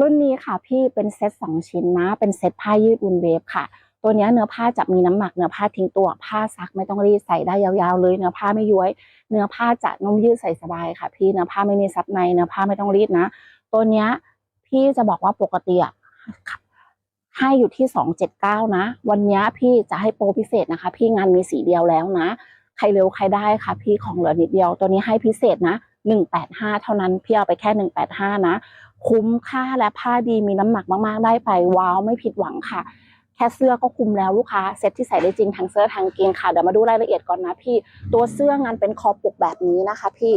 รุ่นนี้ค่ะพี่เป็นเซตสองชิ้นนะ เป็นเซตผ้ายืดอุ่นเวฟค่ะ ตัวนี้เนื้อผ้าจะมีน้ำหนักเนื้อผ้าทิ้งตัว ผ้าซักไม่ต้องรีดใส่ได้ยาวๆเลย เนื้อผ้าไม่ย้วย เนื้อผ้าจะนุ่มยืดใส่สบายค่ะ พี่เนื้อผ้าไม่มีซับในเนื้อผ้าไม่ต้องรีดนะ ตัวนี้พี่จะบอกว่าปกติอะให้อยู่ที่สองเจ็ดเก้านะ วันนี้พี่จะให้โปรพิเศษนะคะ พี่งานมีสีเดียวแล้วนะ ใครเร็วใครได้ค่ะ พี่ของเหลือนิดเดียว ตัวนี้ให้พิเศษนะหนึ่งแปดห้าเท่านั้นพี่เอาไปแค่หนึ่งแปดห้านะ คุ้มค่าและผ้าดีมีน้ำหนักมากๆ ได้ไปว้าวไม่ผิดหวังค่ะ แค่เสื้อก็คุ้มแล้วลูกค้าเซ็ตที่ใส่ได้จริงทั้งเสื้อทั้งกางเกงค่ะเดี๋ยวมาดูรายละเอียดก่อนนะพี่ ตัวเสื้องานเป็นคอปกแบบนี้นะคะ พี่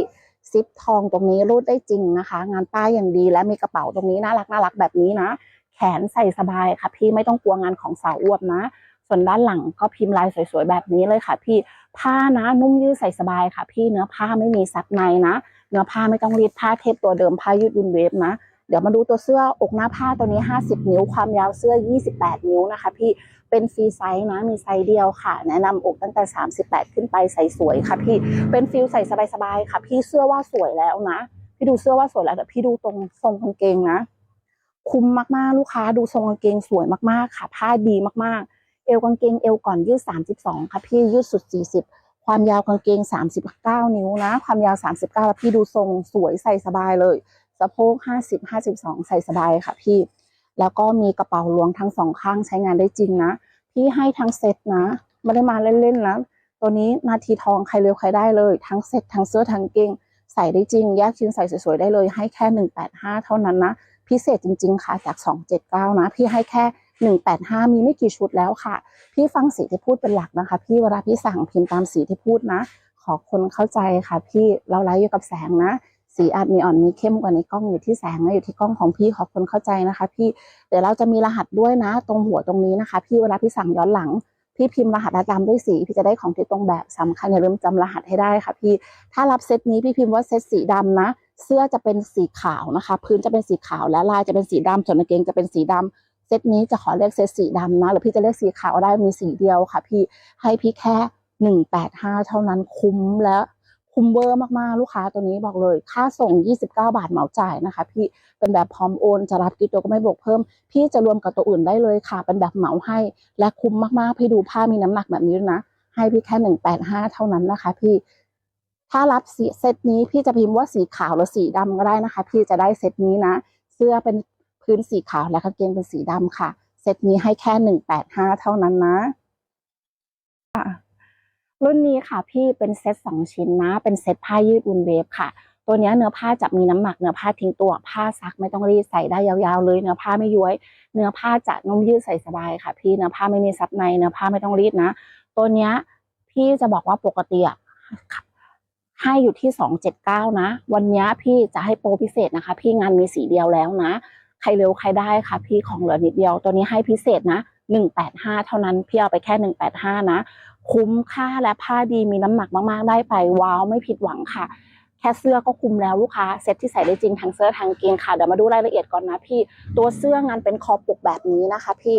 ซิปทองตรงนี้รูดได้จริงนะคะ งานป้ายอย่างดีและมีกระเป๋าตรงนี้น่ารักน่ารักแบบนี้นะ แขนใส่สบายค่ะ พี่ไม่ต้องกลัวงานของสาวอวบนะ ส่วนด้านหลังก็พิมพ์ลายสวยๆแบบนี้เลยค่ะ พี่ผ้านะนุ่มยืดใส่สบายค่ะ พี่เนื้อผ้าไม่มีซับในนะ เนื้อผ้าไม่ต้องรีดผ้าเทปตัวเดิมผ้ายืดอุ่นเวฟนะ เดี๋ยวมาดูตัวเสื้ออกหน้าผ้าตัวนี้ 50 นิ้ว ความยาวเสื้อ 28 นิ้วนะคะ พี่เป็นฟรีไซส์นะมีไซส์เดียวค่ะ แนะนำอกตั้งแต่ 38 ขึ้นไปใส่สวยค่ะพี่เป็นฟิลใส่สบายๆค่ะ พี่เสื้อว่าสวยแล้วนะ พี่ดูเสื้อว่าสวยแล้วแต่พี่ดูตรงทรงกางเกงนะ คุ้มมากๆลูกค้าดูทรงกางเกงสวยมากๆค่ะ ผ้าดีมากๆ เอวกางเกงเอวก่อนยืด 32 ค่ะพี่ยืดสุด 40ความยาวกางเกง 39 นิ้วนะ ความยาว 39 แล้วพี่ดูทรงสวยใส่สบายเลย สะโพก50 52ใส่สบายค่ะพี่ แล้วก็มีกระเป๋าล้วงทั้งสองข้างใช้งานได้จริงนะ พี่ให้ทั้งเซ็ตนะ ไม่ได้มาเล่นๆนะตัวนี้นาทีทองใครเร็วใครได้เลย ทั้งเซ็ตทั้งเสื้อทั้งเกงใส่ได้จริง แยกชิ้นใส่สวยๆได้เลย ให้แค่185เท่านั้นนะ พิเศษจริง ๆ ค่ะจาก279นะ พี่ให้แค่185มีไม่กี่ชุดแล้วค่ะ พี่ฟังสีที่พูดเป็นหลักนะคะ พี่เวลาพี่สั่งพิมพ์ตามสีที่พูดนะ ขอคนเข้าใจค่ะ พี่เราไลฟ์อยู่กับแสงนะ สีอาจมีอ่อนมีเข้มกว่าในกล้องอยู่ที่แสงนะอยู่ที่กล้องของพี่ขอบคนเข้าใจนะคะ พี่เดี๋ยวเราจะมีรหัสด้วยนะ ตรงหัวตรงนี้นะคะ พี่เวลาพี่สั่งย้อนหลังพี่พิมพ์รหัสและตามด้วยสีพี่จะได้ของที่ตรงแบบสำคัญอย่าลืมจำรหัสให้ได้ค่ะ พี่ถ้ารับเซตนี้พี่พิมพ์ว่าเซตสีดำนะ เสื้อจะเป็นสีขาวนะคะ พื้นจะเป็นสีขาวและลายจะเป็นสีดำส่วนกางเกงจะเป็นสีดำเซตนี้จะขอเรียกเซตสีดำนะ หรือพี่จะเรียกสีขาวได้มีสีเดียวค่ะ พี่ให้พี่แค่หนึ่งแปดห้าเท่านั้นคุ้มแล้ว คุ้มเวอร์มากๆ ลูกค้าตัวนี้บอกเลย ค่าส่ง 29 บาทเหมาจ่ายนะคะ พี่เป็นแบบพร้อมโอนจะรับกิฟต์ตัวก็ไม่บวกเพิ่ม พี่จะรวมกับตัวอื่นได้เลยค่ะ เป็นแบบเหมาให้ และคุ้มมากๆ พี่ดูผ้ามีน้ำหนักแบบนี้นะ ให้พี่แค่ 185 เท่านั้นนะคะ พี่ถ้ารับสีเซตนี้พี่จะพิมพ์ว่าสีขาวหรือสีดำก็ได้นะคะ พี่จะได้เซตนี้นะ เสื้อเป็นพื้นสีขาวและกางเกงเป็นสีดำค่ะ เซตนี้ให้แค่185เท่านั้นนะ รุ่นนี้ค่ะพี่เป็นเซตสองชิ้นนะ เป็นเซตผ้ายืดอุ่นเวฟค่ะ ตัวนี้เนื้อผ้าจะมีน้ำหนักเนื้อผ้าทิ้งตัว ผ้าซักไม่ต้องรีดใส่ได้ยาวๆเลย เนื้อผ้าไม่ย้วย เนื้อผ้าจะนุ่มยืดใส่สบายค่ะ พี่เนื้อผ้าไม่มีซับในเนื้อผ้าไม่ต้องรีดนะ ตัวนี้พี่จะบอกว่าปกติอะให้อยู่ที่สองเจ็ดเก้านะ วันนี้พี่จะให้โปรพิเศษนะคะ พี่งานมีสีเดียวแล้วนะ ใครเร็วใครได้ค่ะ พี่ของเหลือนิดเดียว ตัวนี้ให้พิเศษนะหนึ่งแปดห้าเท่านั้นพี่เอาไปแค่หนึ่งแปดห้านะ คุ้มค่าและผ้าดีมีน้ำหนักมากๆ ได้ไปว้าวไม่ผิดหวังค่ะ แค่เสื้อก็คุ้มแล้วลูกค้าเซ็ตที่ใส่ได้จริงทั้งเสื้อทั้งกางเกงค่ะเดี๋ยวมาดูรายละเอียดก่อนนะพี่ ตัวเสื้องานเป็นคอปกแบบนี้นะคะ พี่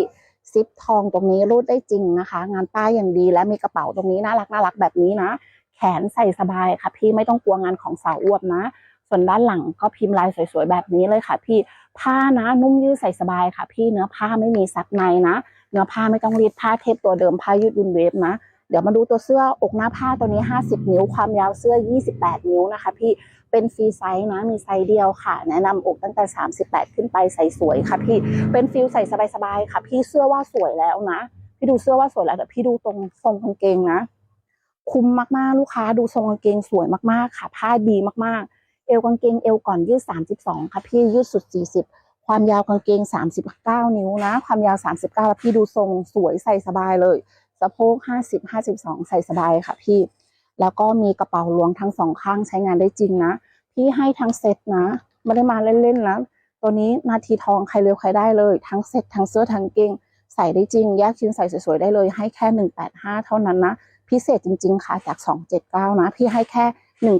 ซิปทองตรงนี้รูดได้จริงนะคะ งานป้ายอย่างดีและมีกระเป๋าตรงนี้น่ารักน่ารักแบบนี้นะ แขนใส่สบายค่ะ พี่ไม่ต้องกลัวงานของสาวอวบนะ ส่วนด้านหลังก็พิมพ์ลายสวยๆแบบนี้เลยค่ะ พี่ผ้านะนุ่มยืดใส่สบายค่ะ พี่เนื้อผ้าไม่มีซับในนะ เนื้อผ้าไม่ต้องรีดผ้าเทปตัวเดิมผ้ายืดอุ่นเวฟนะ เดี๋ยวมาดูตัวเสื้ออกหน้าผ้าตัวนี้ 50 นิ้ว ความยาวเสื้อ 28 นิ้วนะคะ พี่เป็นฟรีไซส์นะมีไซส์เดียวค่ะ แนะนำอกตั้งแต่ 38 ขึ้นไปใส่สวยค่ะพี่เป็นฟิลใส่สบายๆค่ะ พี่เสื้อว่าสวยแล้วนะ พี่ดูเสื้อว่าสวยแล้วแต่พี่ดูตรงทรงกางเกงนะ คุ้มมากๆลูกค้าดูทรงกางเกงสวยมากๆค่ะ ผ้าดีมากๆ เอวกางเกงเอวก่อนยืด 32 ค่ะพี่ยืดสุด 40ความยาวกางเกง 39 นิ้วนะ ความยาว 39 แล้วพี่ดูทรงสวยใส่สบายเลย สะโพก50 52ใส่สบายค่ะพี่ แล้วก็มีกระเป๋าล้วงทั้งสองข้างใช้งานได้จริงนะ พี่ให้ทั้งเซ็ตนะ ไม่ได้มาเล่นๆนะตัวนี้นาทีทองใครเร็วใครได้เลย ทั้งเซ็ตทั้งเสื้อทั้งเกงใส่ได้จริง แยกชิ้นใส่สวยๆได้เลย ให้แค่185เท่านั้นนะ พิเศษจริง ๆ ค่ะจาก279นะ พี่ให้แค่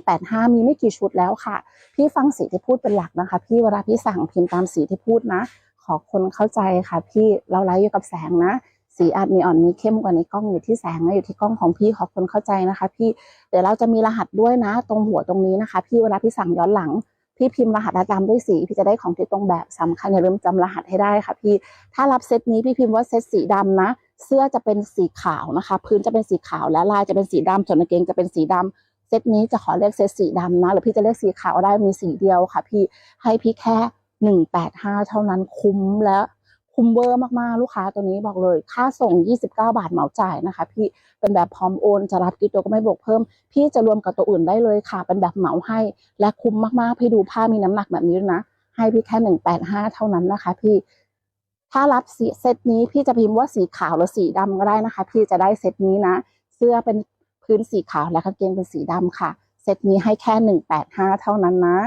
185มีไม่กี่ชุดแล้วค่ะ พี่ฟังสีที่พูดเป็นหลักนะคะ พี่เวลาพี่สั่งพิมพ์ตามสีที่พูดนะ ขอคนเข้าใจค่ะ พี่เราไลฟ์อยู่กับแสงนะ สีอาจมีอ่อนมีเข้มกว่าในกล้องอยู่ที่แสงนะอยู่ที่กล้องของพี่ขอบคนเข้าใจนะคะ พี่เดี๋ยวเราจะมีรหัสด้วยนะ ตรงหัวตรงนี้นะคะ พี่เวลาพี่สั่งย้อนหลังพี่พิมพ์รหัสและตามด้วยสีพี่จะได้ของที่ตรงแบบสำคัญอย่าลืมจำรหัสให้ได้ค่ะ พี่ถ้ารับเซตนี้พี่พิมพ์ว่าเซตสีดำนะ เสื้อจะเป็นสีขาวนะคะ พื้นจะเป็นสีขาวและลายจะเป็นสีดำส่วนกางเกงจะเป็นสีดำเซตนี้จะขอเลือกเซตสีดำนะ หรือพี่จะเลือกสีขาวได้มีสีเดียวค่ะ พี่ให้พี่แค่หนึ่งแปดห้าเท่านั้นคุ้มแล้ว คุ้มเวอร์มากๆ ลูกค้าตัวนี้บอกเลย ค่าส่ง 29 บาทเหมาจ่ายนะคะ พี่เป็นแบบพร้อมโอนจะรับกิฟต์ตัวก็ไม่บวกเพิ่ม พี่จะรวมกับตัวอื่นได้เลยค่ะ เป็นแบบเหมาให้ และคุ้มมากๆ พี่ดูผ้ามีน้ำหนักแบบนี้นะ ให้พี่แค่หนึ่งแปดห้าเท่านั้นนะคะ พี่ถ้ารับสีเซตนี้พี่จะพิมพ์ว่าสีขาวหรือสีดำก็ได้นะคะ พี่จะได้เซตนี้นะ เสื้อเป็นพื้นสีขาวและกางเกงเป็นสีดำค่ะ เซตนี้ให้แค่หนึ่งแปดห้าเท่านั้นนะ